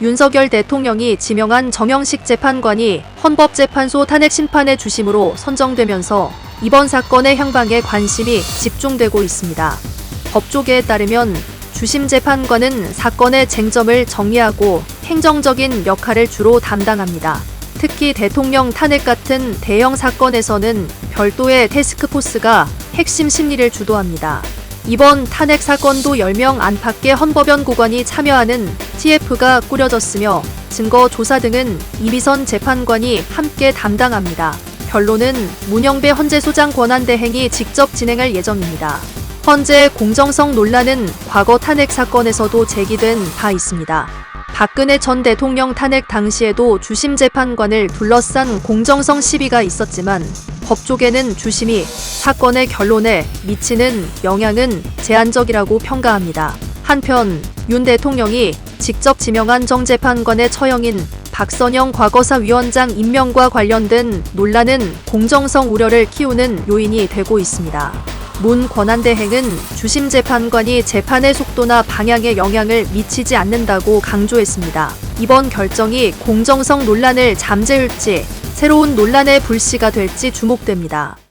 윤석열 대통령이 지명한 정영식 재판관이 헌법재판소 탄핵 심판의 주심으로 선정되면서 이번 사건의 향방에 관심이 집중되고 있습니다. 법조계에 따르면 주심 재판관은 사건의 쟁점을 정리하고 행정적인 역할을 주로 담당합니다. 특히 대통령 탄핵 같은 대형 사건에서는 별도의 테스크포스가 핵심 심리를 주도합니다. 이번 탄핵 사건도 10명 안팎의 헌법연 구관이 참여하는 TF가 꾸려졌으며 증거 조사 등은 이비선 재판관이 함께 담당합니다. 변론은 문영배 헌재소장 권한대행이 직접 진행할 예정입니다. 헌재의 공정성 논란은 과거 탄핵 사건에서도 제기된 바 있습니다. 박근혜 전 대통령 탄핵 당시에도 주심 재판관을 둘러싼 공정성 시비가 있었지만 법조계는 주심이 사건의 결론에 미치는 영향은 제한적이라고 평가합니다. 한편 윤 대통령이 직접 지명한 정 재판관의 처형인 박선영 과거사 위원장 임명과 관련된 논란은 공정성 우려를 키우는 요인이 되고 있습니다. 문 권한대행은 주심 재판관이 재판의 속도나 방향에 영향을 미치지 않는다고 강조했습니다. 이번 결정이 공정성 논란을 잠재울지 새로운 논란의 불씨가 될지 주목됩니다.